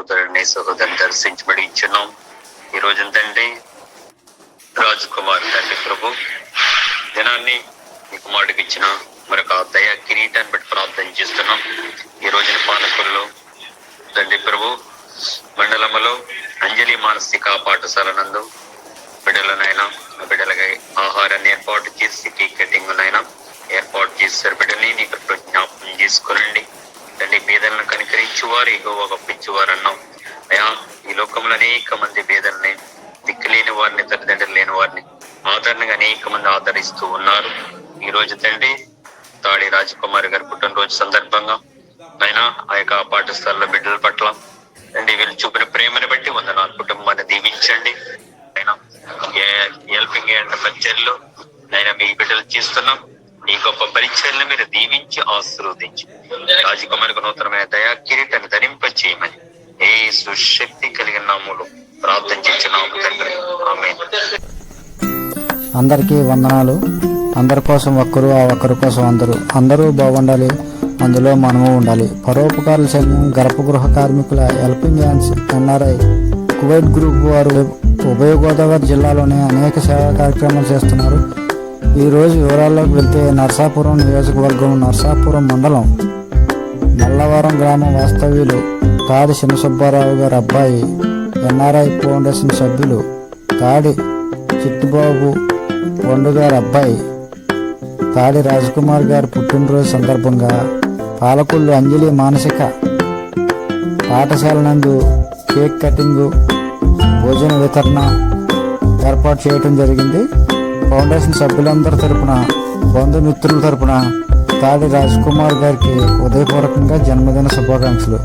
సహోదరుని సహోదరుని దర్శించబడి ఇచ్చున్నాం ఈ రోజు తండ్రి రాజ్ కుమార్ తండ్రి ప్రభు దినాన్ని మీ కుమారుడికి ఇచ్చిన మరొక దయా కిరీటాన్ని బట్టి ప్రార్థన చేస్తున్నాం. ఈ రోజున పాలకుల్లో తండ్రి ప్రభు మండలములో అంజలి మానసిక పాఠశాల నందు ఎగువ వారు అన్నాం అయా ఈ లోకంలో అనేక మంది బీదల్ని దిక్కులేని వారిని తల్లిదండ్రులు లేని వారిని ఆదరణగా అనేక మంది ఆదరిస్తూ ఉన్నారు. ఈ రోజు తండ్రి తాడి రాజకుమారి గారి పుట్టినరోజు సందర్భంగా ఆయన ఆ యొక్క పాఠశాలలో బిడ్డల పట్ల అండి వీళ్ళు చూపిన ప్రేమను బట్టి వందనాలు. కుటుంబాన్ని దీవించండి. అయినా హెల్పింగ్ అండ్ పరిచర్లు నైనా మీ బిడ్డలు చేస్తున్నాం ఈ గొప్ప పరిచర్లు మీరు దీవించి ఆశీర్వదించి రాజకుమారికి నూతనమైన దయా కిరీటాన్ని ధరింప చేయమని. ఏ సుశక్తి కలిగిన నాములు ప్రార్థన చేస్తున్నాము తండ్రి. ఆమె అందరికీ వందనాలు. అందరి కోసం ఒక్కరు ఆ ఒక్కరి కోసం అందరూ. అందరూ బాగుండాలి. అందులో మనము ఉండాలి. పరోపకారుల సంఘం గర్భగృహ కార్మికుల helping hands NRI Kuwait group వారు ఉభయ గోదావరి జిల్లాలోనే అనేక సేవా కార్యక్రమాలు చేస్తున్నారు. ఈరోజు వివరాల్లోకి వెళ్తే నర్సాపురం నియోజకవర్గం నర్సాపురం మండలం మల్లవరం గ్రామం వాస్తవ్యులు తాడి శివసుబ్బారావు గారి అబ్బాయి ఎన్ఆర్ఐ ఫౌండేషన్ సభ్యులు తాడి చిట్టిబాబు వండు గారి అబ్బాయి తాడి రాజ్కుమార్ గారి పుట్టినరోజు సందర్భంగా పాలకొల్లు అంజలి మానసిక పాఠశాల నందు కేక్ కటింగు భోజన వితరణ ఏర్పాటు చేయడం జరిగింది. ఫౌండేషన్ సభ్యులందరి తరపున బంధుమిత్రుల తరపున తాడి రాజ్కుమార్ గారికి ఉదయపూర్వకంగా జన్మదిన శుభాకాంక్షలు.